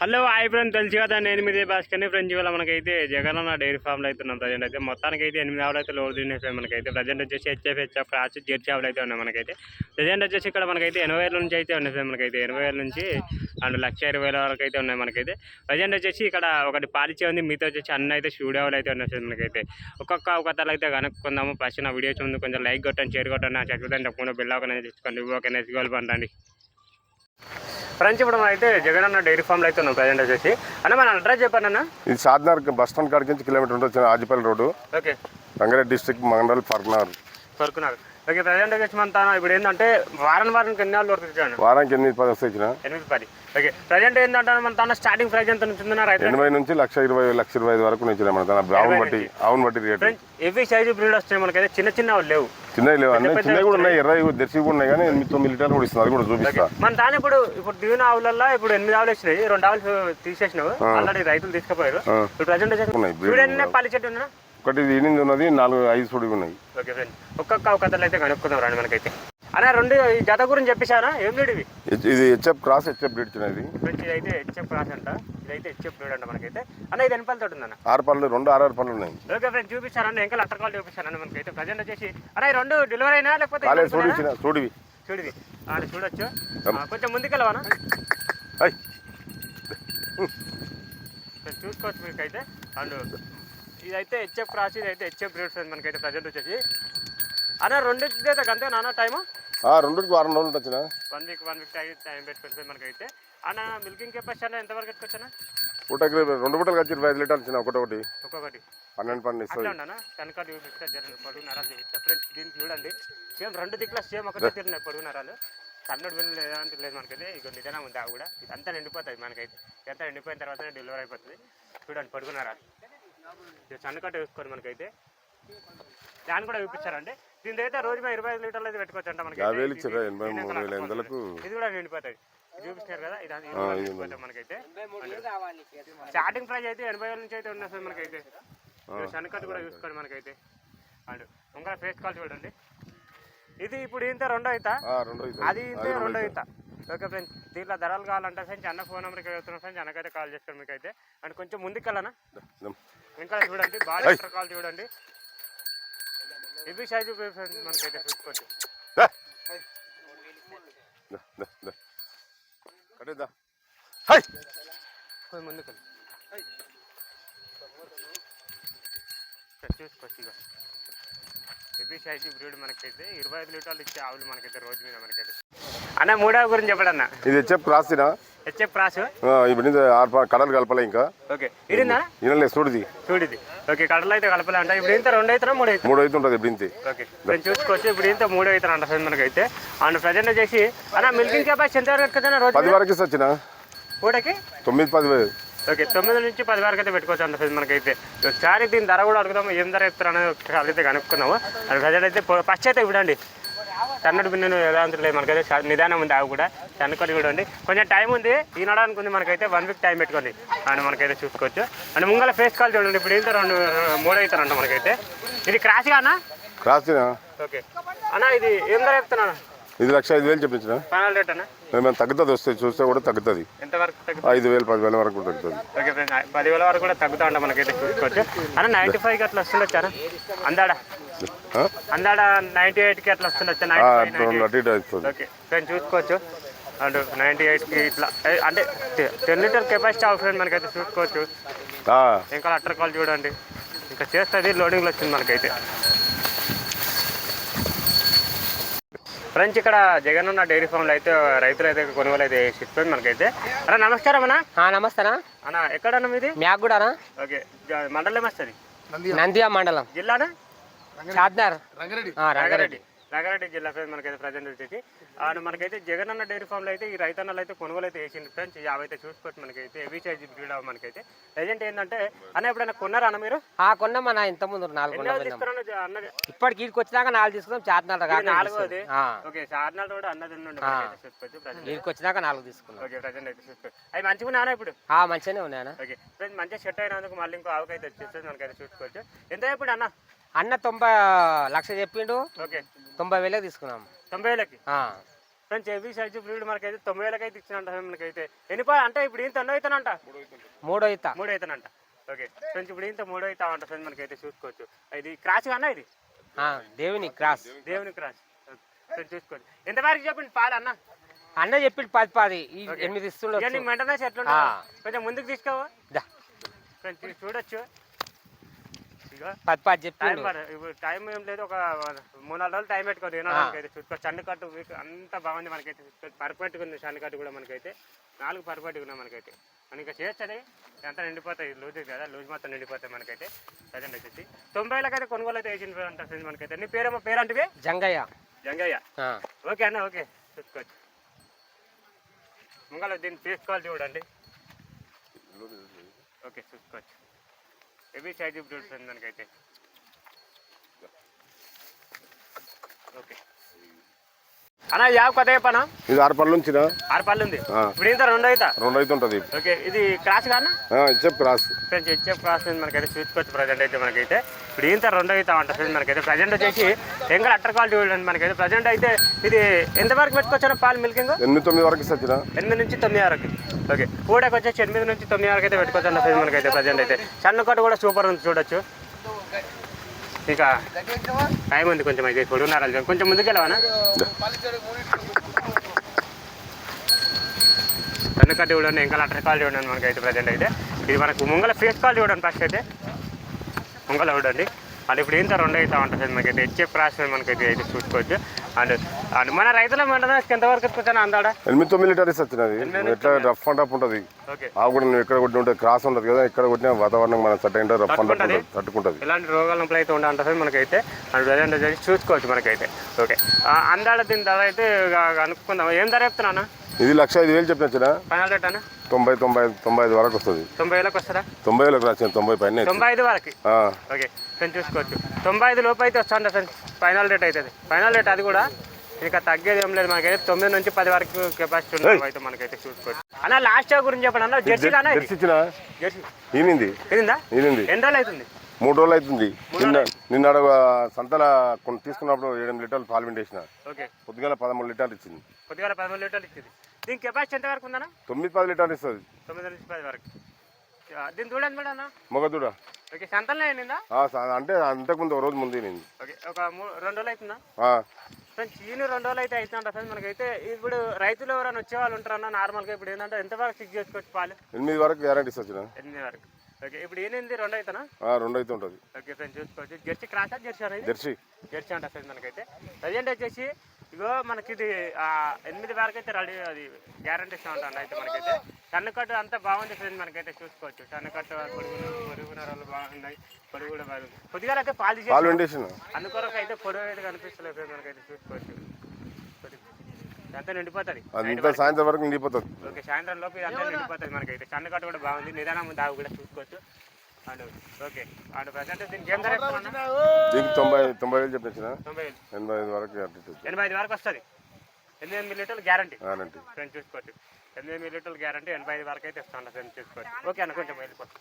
Hello hi friend తెలుసు కదా నేను మీదే భాస్కర్ని ఫ్రెండ్స్ ఇవాళ మనకైతే జగనన్న డైరీ ఫామ్లో అయితే ఉన్నాం ప్రజెంట్ అయితే. మొత్తానికి అయితే ఎనిమిది ఆవులు అయితే లోడ్ తినేసాయి మనకైతే. ప్రజెంట్ వచ్చేసి హెచ్ఎఫ్ హెచ్ఎఫ్ రాసి జెర్సీ ఆవులు అయితే ఉన్నాయి మనకైతే. ప్రజెంట్ వచ్చేసి ఇక్కడ మనకైతే ఎనభై వేల నుంచి అయితే ఉన్నాయి మనకైతే. ఎనభై వేల నుంచి అండ్ లక్ష ఇరవై వేల వరకు అయితే ఉన్నాయి మనకైతే. ప్రజెంట్ వచ్చేసి ఇక్కడ ఒకటి పాలిచే ఉంది. మీతో వచ్చేసి అన్న అయితే స్టూడియో ఆవులు అయితే ఉన్నాయి మనకైతే. ఒక్కొక్క అవకాశాలు అయితే కనుక్కుందాము ఫస్ట్ నా వీడియోస్ ముందు కొంచెం లైక్ కొట్టండి షేర్ కొట్టండి. నా చక్కగా తప్పకుండా బిల్ ఒకనే తెచ్చుకోండి. ఓకే నెక్స్ట్ గోల్ ఫ్రెండ్స్ ఇప్పుడు అయితే జగనన్న డైరీ ఫామ్లో అయితే ఉన్నాం ప్రజెంట్ వచ్చేసి. అన్న మన అడ్రస్ చెప్పండి అన్న. ఇది షాద్నగర్ బస్ స్టాండ్ కాడికి నుంచి కిలోమీటర్ ఉంటుంది Ajipalli road. Okay. Rangareddy district mandal పర్నార్ కొరుకున్నారు ఓకే ప్రజెంట్ వచ్చేసి మన తాను ఇప్పుడు ఏంటంటే వారం వారానికి ఎన్ని వరకు ఇచ్చాను వారానికి ఎనిమిది పది వస్తాయి ఇచ్చిన ఎనిమిది పది. ఓకే ప్రజెంట్ ఏంటంటే మన తన స్టార్టింగ్ ప్రైస్ ఎంత ఉంటుందన్న రైతు ఎనభై నుంచి లక్ష ఇరవై లక్ష ఇరవై ఐదు వరకు నుంచి మన తన. ఆవును బట్టి ఆవును బట్టి రేటు. ఎవ్రీ సైజు బ్రీడ్ వస్తున్నాయి మనకైతే. చిన్న చిన్న వాళ్ళు లేవు. చిన్నవి లేవు. అన్నీ చిన్నవి కూడా ఉన్నాయి. ఎర్రవి దర్శి కూడా ఉన్నాయి కానీ ఎనిమిది తొమ్మిది లీటర్లు కూడా ఇస్తుంది అది కూడా చూపిస్తా. మన తాను ఇప్పుడు ఇప్పుడు దిగిన ఆవులల్లో ఇప్పుడు ఎనిమిది ఆవులు వచ్చినాయి. రెండు ఆవులు తీసేసినావు. ఆల్రెడీ రైతులు తీసుకుపోయారు. ఇప్పుడు ప్రజెంట్ వచ్చేసి ఉన్నాయి, breed చూడు ఎన్ని పాలి చెట్టు ఉన్నా ఒకటి ఇది ఎనిమిది ఉన్నది నాలుగు ఐదు సుడి ఉన్నాయి ఓకే ఫ్రెండ్ ఒక్కొక్క అవకథలు అయితే కనుక్కుందాం రండి మనకైతే. అన్న రెండు ఈ జత గురించి చెప్పేశారా? ఏం బ్రీడ్ ఇవి? ఇది- ఇది HF cross HF breed friends ఇదైతే హెచ్ఎఫ్ రాసి అంట. ఇదైతే హెచ్ఎఫ్ బ్రీడ్ అంట మనకైతే. అన్న ఇది ఎన్ని పళ్ళతో ఉందన్న? ఆరు పళ్ళు రెండు ఆరు ఆరు పళ్ళు ఉన్నాయి. ఓకే ఫ్రెండ్ చూపిస్తారన్న ఇంకా లట్టర్ కాల్ చూపిస్తారన్న మనకైతే. ప్రజెంట్ వచ్చేసి అన్న రెండు డెలివరీ అయినా లేకపోతే? చిన్న సుడివి. చూడివి అది చూడొచ్చు. కొంచెం ముందుకెళ్ళవనా చూసుకోవచ్చు మీకైతే. అండ్ ఇదైతే హెచ్ఎఫ్ క్రాస్ ఇదైతే హెచ్ఎఫ్ బ్రీడ్ ఫ్రెండ్ మనకైతే ప్రజెంట్ వచ్చేసి. అన్న రెండు అయితే అంతే నాన్న టైము ఆ రెండుకి వారం రోజులు వచ్చిన one week one week time పెట్టుకుంటుంది మనకైతే. అన్న మిల్కింగ్ కెపాసిటీ అన్న ఎంతవరకు పెట్టుకోవచ్చా పూటకి రెండు పూటలు వచ్చి ఇరవై ఐదు లీటర్లు ఇచ్చిన ఒకటొకటి ఒక్కొక్కటి. పన్నెండు పన్నెండు ఇస్తుంది. చూపిస్తే జరగదు పొడుగు నరాలు ఫ్రెండ్స్ దీన్ని చూడండి. సేమ్ రెండు దిక్కుల సేమ్ ఒకటే తిరిగినాయి పొడుగు నరాలు. కన్నడ బిల్లు లేదంటే లేదు మనకైతే. ఇక నిజంగా ఉంది ఆ కూడా. ఇదంతా నిండిపోతుంది మనకైతే. ఇదంతా నిండిపోయిన తర్వాతనే డెలివరీ అయిపోతుంది. చూడండి పొడుగు నరాలు. సన్నకట్ట వేసుకోండి మనకైతే. దాన్ని కూడా చూపించారండి. దీని అయితే రోజు మేము ఇరవై ఐదు లీటర్లు అయితే పెట్టుకోవచ్చు అంట మనకి యాభై వేలు ఇచ్చారా ఎనభై మూడు వేల ఎనిమిదిలకు ఇది కూడా నిండిపోతుంది ఇది చూపిస్తున్నారు కదా ఇది నిండిపోతుంది మనకైతే. స్టార్టింగ్ ప్రైస్ అయితే ఎనభై వేల నుంచి అయితే ఉన్నది సార్ మనకైతే. శనకట్టు కూడా చూసుకోండి మనకైతే. అండ్ ఇంకా ఫేస్ కాల్ చూడండి. ఇది ఇప్పుడు ఇంత రెండో అవుతా ఆ, రెండో ఇది. అది ఇంత రెండో అవుతా ఓకే ఫ్రెండ్స్ దీంట్లో ధరలు కావాలంటే ఫ్రెండ్స్ అన్న ఫోన్ నెంబర్కి వెళ్తున్నాం ఫ్రెండ్స్ అన్నకైతే కాల్ చేసుకోండి మీకు అయితే అండ్ కొంచెం ముందుకు వెళ్ళనా. ఇంకా చూడండి బాగా కాల్ చూడండి. ఇవి సైజు ఫ్రెండ్స్ మనకైతే చూసుకోవచ్చు! కొంచెం ముందుకు. ఇక్కడ చూసుకోవచ్చు ఇక హెవీ సైజు బ్రీడ్ మనకైతే ఇరవై ఐదు లీటర్లు ఇచ్చే ఆవులు మనకైతే రోజు మీద మనకైతే అన్న మూడవ గురించి చెప్పండి అన్న ఇది హెచ్ఎఫ్ క్రాస్ తినా హెచ్ఎఫ్ ప్రాస్ ఇప్పుడు నుంచి కడలు కలపలే ఇంకా. ఓకే. ఇడిందా ఈయనలే చూడది చూడిది ఓకే కడలు అయితే కలపలే అంట. ఇప్పుడు ఇంత రెండు అవుతారా మూడు అవుతారా మూడు అయితే ఉంటుంది ఇప్పుడు ఇంతే. ఓకే. నేను చూసుకోవచ్చు. ఇప్పుడు ఇంత మూడు అవుతారు అంట ఫ్రెండ్ మనకైతే. అండ్ ప్రజెంట్ వచ్చేసి అన్న మిల్కింగ్ కెపాసిటీ ఎంత వరకు రోజు పది వరకు వచ్చిన. పూటకి? తొమ్మిది పది ఓకే తొమ్మిది నుంచి పది వరకు అయితే పెట్టుకోవచ్చు అంత ఫ్రెండ్ మనకైతే. ఒకసారి దీని ధర కూడా అడుగుదాము ఏం ధర చెప్తారు అనేది ఒకసారి అయితే కనుక్కుందాము. అది ప్రజెంట్ అయితే ఫస్ట్ అయితే ఇవ్వండి. బిన్నెను ఎలా లేదు మనకైతే నిదానం ఉంది అవి కూడా. కనుక్కొని చూడండి కొంచెం టైం ఉంది. ఈనడానికి ఉంది మనకైతే వన్ వీక్ టైం పెట్టుకోండి. అండ్ మనకైతే చూసుకోవచ్చు. అండ్ ముంగల ఫేస్ కాల్ చూడండి. ఇప్పుడు ఏంటో రెండు మూడు అవుతారంట మనకైతే. ఇది క్రాస్గా అన్న? Cross okay. అన్న ఇది ఏం ధర చెప్తున్నా ఇది లక్ష ఐదు వేలు చెప్పించిన. ఫైనల్ రేట్ అన్న? మేము తగ్గుతుంది వస్తే చూస్తే కూడా తగ్గుతుంది. ఐదు వేలు పది వేల వరకు తగ్గుతుంది. పదివేల వరకు కూడా తగ్గుతా ఉంటా మనకైతే చూసుకోవచ్చు. అన్న నైంటీ ఫైవ్కి అట్లా వస్తుండొచ్చు అన్న? అందాడ? అందాడ నైంటీ ఎయిట్కి అట్లా చూసుకోవచ్చు. అండ్ నైంటీ ఎయిట్కి ఇట్లా అంటే ten litre capacity of friend మనకైతే చూసుకోవచ్చు. ఆ, ఇంకా అట్టర్ కాల్ చూడండి. ఇంకా చేస్తుంది లోడింగ్లో వచ్చింది మనకైతే. ఫ్రెండ్స్ ఇక్కడ జగన్ ఉన్న డైరీ ఫామ్లో అయితే రైతులు అయితే కొనుగోలు అయితే చేసిపోయింది మనకైతే. అన్న నమస్కారం అన్న. ఆ, నమస్తేనా అన్న ఎక్కడన్నా మీది? మ్యాక్ కూడానా ఓకే మండలం వస్తుంది నంద్యా మండలం. జిల్లానా? రంగారెడ్డి. రంగారెడ్డి. రంగారెడ్డి. జిల్లా ఫ్రెండ్స్ మనకైతే ప్రజెంట్ వచ్చేసి. అండ్ మనకైతే జగన్ అన్న డైరీ ఫామ్లో అయితే ఈ రైతన్నలు అయితే కొనుగోలు అయితే వేసింది ఫ్రెండ్స్. అవి అయితే చూసుకోవచ్చు మనకైతే హెవీ సైజ్ బ్రీడ్ అవి మనకైతే. ప్రజెంట్ ఏంటంటే అన్న ఎప్పుడైనా కొన్నారా అన్న మీరు? ఆ కొన్న మన ఇంత ముందు నాలుగు ఇప్పటికి ఈడికి వచ్చినాక నాలుగు తీసుకున్నాం ఇది కాక నాలుగోది? ఓకే సార్నాలు కూడా అన్నది వచ్చినాక నాలుగు తీసుకున్నాం. ఓకే ప్రజెంట్ అయితే చూసుకోవచ్చు అవి మంచిగా ఉన్నానా ఇప్పుడు? ఆ మంచిగానే ఉన్నాయనా ఓకే ఫ్రెండ్స్ మంచిగా సెట్ అయినందుకు మళ్ళీ ఇంకో ఆవుకైతే వచ్చేస్తుంది మనకైతే చూసుకోవచ్చు. ఎంత ఇప్పుడు అన్న? అన్న తొంభై లక్ష చెప్పిండు. ఓకే. తొంభై వేలకు తీసుకున్నాం. తొంభై వేలకి? ఫ్రెండ్స్ ఏబీ సైజ్ బ్రీడ్ మనకైతే తొమ్మిది వేలకి అయితే ఇచ్చినంట మనకైతే ఎన్ని పా అంటే ఇప్పుడు ఇంత ఎన్నో అవుతానంట మూడో మూడు అవుతానంట ఓకే. ఫ్రెండ్స్ ఇప్పుడు ఇంత మూడు అవుతా అంట ఫ్రెండ్స్ మనకైతే చూసుకోవచ్చు. ఇది క్రాస్ కన్నా ఇది? దేవుని క్రాస్. దేవుని క్రాస్. ఫ్రెండ్స్ చూసుకోవచ్చు ఎంత వరకు చెప్పండి? పాలు అన్న? అన్న చెప్పి పది పది. ఎనిమిది ఎట్లా ఆ. కొంచెం ముందుకు తీసుకోవా? దా, ఫ్రెండ్స్ చూడొచ్చు. పది పది ఇప్పుడు టైం ఏం లేదు ఒక మూడు నాలుగు రోజులు టైం పెట్టుకోదు తినడానికి అయితే చూసుకోవచ్చు చండు కట్టు వీక్ అంతా బాగుంది మనకైతే. పర్ఫెక్ట్గా ఉంది చండు కట్టు కూడా మనకైతే. నాలుగు పర్ఫెక్ట్గా ఉన్నాయి మనకైతే. మనకి ఇంకా చేయొచ్చది ఎంత నిండిపోతాయి లూజ్ కదా లూజ్ మొత్తం నిండిపోతాయి మనకైతే. ప్రజెంట్ వచ్చేసి తొంభై వేలకైతే కొనుగోలు అయితే వేసిన అంట మనకైతే. నీ పేరేమో పేరు అంటే జంగయ్య. జంగయ్య. ఆ, ఓకే అన్న ఓకే. చూసుకోవచ్చు. ముంగల దీన్ని తీసుకోవాలి చూడండి. ఓకే చూసుకోవచ్చు. హెవీ సైజ్ బ్రూడ్స్ దానికైతే. ఓకే అన్న యావ కొత్త చెప్పనా ఇది ఆరు పళ్ళు ఉంచిన? ఆరు పళ్ళు ఉంది. ఇప్పుడు ఇంత రెండు అవుతా రెండు అయితే ఉంటుంది. ఓకే ఇది క్రాస్ కానా చెప్పు క్రాస్. ఫ్రెండ్స్ హెచ్ఎఫ్ క్రాస్ మనకైతే చూసుకోవచ్చు ప్రజెంట్ అయితే మనకైతే ఇప్పుడు ఇంత రెండు అవుతా ఉంటుంది ఫ్రెండ్స్ మనకైతే. ప్రజెంట్ వచ్చేసి ఎంగల్ అట్టర్ క్వాలిటీ చూడండి మనకైతే. ప్రజెంట్ అయితే ఇది ఎంత వరకు పెట్టుకోవచ్చు పాలు మిల్కింగ్? ఎనిమిది తొమ్మిది వరకు ఇస్తా ఎనిమిది నుంచి తొమ్మిది వరకు. ఓకే పూడకి వచ్చేసి ఎనిమిది నుంచి తొమ్మిది వరకు అయితే పెట్టుకోవచ్చు అన్న ఫ్రెండ్స్ మనకైతే ప్రజెంట్ అయితే. సన్న కట్టు కూడా సూపర్ ఉంది చూడొచ్చు. ఇంకా టైం ఉంది కొంచెం అయితే పొడుగున్నారా కొంచెం ముందుకు వెళ్ళవనా సన్న కట్టు చూడండి ఇంకా అటర్ కాల్ చూడండి మనకైతే ప్రజెంట్ అయితే. ఇది మనకు ముంగల ఫేస్ కాల్ చూడండి ఫస్ట్ అయితే. ముంగల చూడండి. అది ఇప్పుడు ఇంత రెండు అవుతా ఉంటుంది మనకైతే హెచ్ఎఫ్ క్రాస్ మనకైతే అయితే చూసుకోవచ్చు. అండ్ మన రైతుల మండలం ఎంతవరకు ఎత్తుకొచ్చాను అందాడా? ఎనిమిది తొమ్మిది లీటర్ ఎనిమిది ఎట్లా రఫ్ అండ్ టఫ్ ఉంటుంది. ఆ కూడా నువ్వు ఎక్కడ కొట్టి ఉంటే క్రాస్ ఉంటుంది కదా ఎక్కడ కొట్టినా వాతావరణం మన సెట్ అయింటే రఫ్ అండ్ టఫ్ తట్టుకుంటది? ఉంటుంది ఎలాంటి రోగాల నొప్పులు అయితే ఉండాలంటే మనకైతే. అండ్ చూసుకోవచ్చు మనకైతే. ఓకే. అందాడ దీని ధర అయితే అనుకుందాం. ఏం ధర చెప్తున్నా ఇది లక్ష ఐదు వేలు చెప్పిన ఫైనల్ రేట్ అన్న? తొంభై తొంభై తొంభై ఐదు వరకు వస్తుంది. తొంభై వేలకు వస్తుందా? తొంభై వేలకు రాసింది తొంభై పైన తొంభై ఐదు వరకు? ఓకే. చూసుకోవచ్చు. తొంభై ఐదు లోపు అయితే వస్తుంది ఫ్రెండ్స్ ఫైనల్ రేట్ అవుతుంది ఫైనల్ రేట్ అది కూడా ఇక తగ్గేది ఏం లేదు మనకైతే తొమ్మిది నుంచి పది వరకు కెపాసిటీ ఉంది అయితే మనకైతే చూసుకోవచ్చు. అన్న లాస్ట్ గురించి చెప్పండి అన్న. జెర్సీ కానా ఈనింది. ఈనింది? ఎన్ని రోజులు అవుతుంది? మూడు రోజులు అవుతుంది. నిన్న నిన్న సంతల కొన్ని తీసుకున్నప్పుడు ఏడు లీటర్లు పాలు ఓకే. పొద్దుగాల పదమూడు లీటర్లు ఇచ్చింది. కొద్దిగా పదమూడు లీటర్లు ఇచ్చింది. దీని కెపాసిటీ ఎంత వరకు ఉందన్నా? తొమ్మిది పది లీటర్లు ఇస్తుంది. తొమ్మిది నుంచి పది వరకు. దీన్ని చూడండి మేడం అన్న మొగదుడ. ఓకే సంతలో అయిందా అంటే అంతకుముందు ఒక రోజు ముందు నేను ఓకే ఒక రెండు రోజులు అవుతుందా చీని రెండు రోజులు అయితే అవుతుందంట ఫ్రెండ్స్ మనకైతే ఇప్పుడు రైతులు ఎవరైనా వచ్చే వాళ్ళు ఉంటారన్న నార్మల్గా ఇప్పుడు ఏంటంటే ఎంత వరకు చెక్ చేసుకోవచ్చు పాలు? ఎనిమిది వరకు గ్యారంటీ ఇస్తుంది ఎనిమిది వరకు. ఓకే ఇప్పుడు ఎనిమిది రెండు అవుతానా రెండు అయితే ఉంటుంది. ఓకే ఫ్రెండ్స్ చూసుకోవచ్చు. జెర్సీ క్రాసా జెర్సీ అనేది? జెర్సీ. జెర్సీ అంట ఫ్రెండ్స్ మనకైతే. ప్రజెంట్ వచ్చేసి ఇగో మనకి ఇది ఆ, ఎనిమిది వరకు అయితే రెడీ అది గ్యారంటీ ఇస్తా ఉంటాను అయితే మనకైతే. సన్నకట్టు అంతా బాగుంది ఫ్రెండ్స్ మనకైతే చూసుకోవచ్చు. సన్నకట్టు పొడుగులు పొడుగు నరాలు బాగున్నాయి. పొడుగు కూడా బాగుంది. కొద్దిగా అయితే పాలు అందుకొరకు అయితే పొడవు అయితే కనిపిస్తలేదు ఫ్రెండ్స్ మనకైతే చూసుకోవచ్చు. నిండిపోతుంది. అంతా సాయంత్రం వరకు. నిండిపోతుంది. ఓకే సాయంత్రం లోపు ఇదంతా నిండిపోతుంది మనకైతే. సన్నకట్టు కూడా బాగుంది. నిదానం దాగు కూడా చూసుకోవచ్చు. దీనికి తొంభై తొంభై వేలు వేలు. ఎనభై ఐదు వరకు ఎనభై ఐదు వరకు వస్తుంది. ఎనిమిది ఎనిమిది లీటర్లు గ్యారంటీ. గ్యారంటీ. ఫ్రెండ్ చూసుకోవచ్చు ఎనిమిది ఎనిమిది లీటర్లు గ్యారంటీ ఎనభై ఐదు వరకు అయితే ఇస్తాను ఫ్రెండ్ చూసుకోవచ్చు ఓకే అన్న కొంచెం వెళ్ళిపోతుంది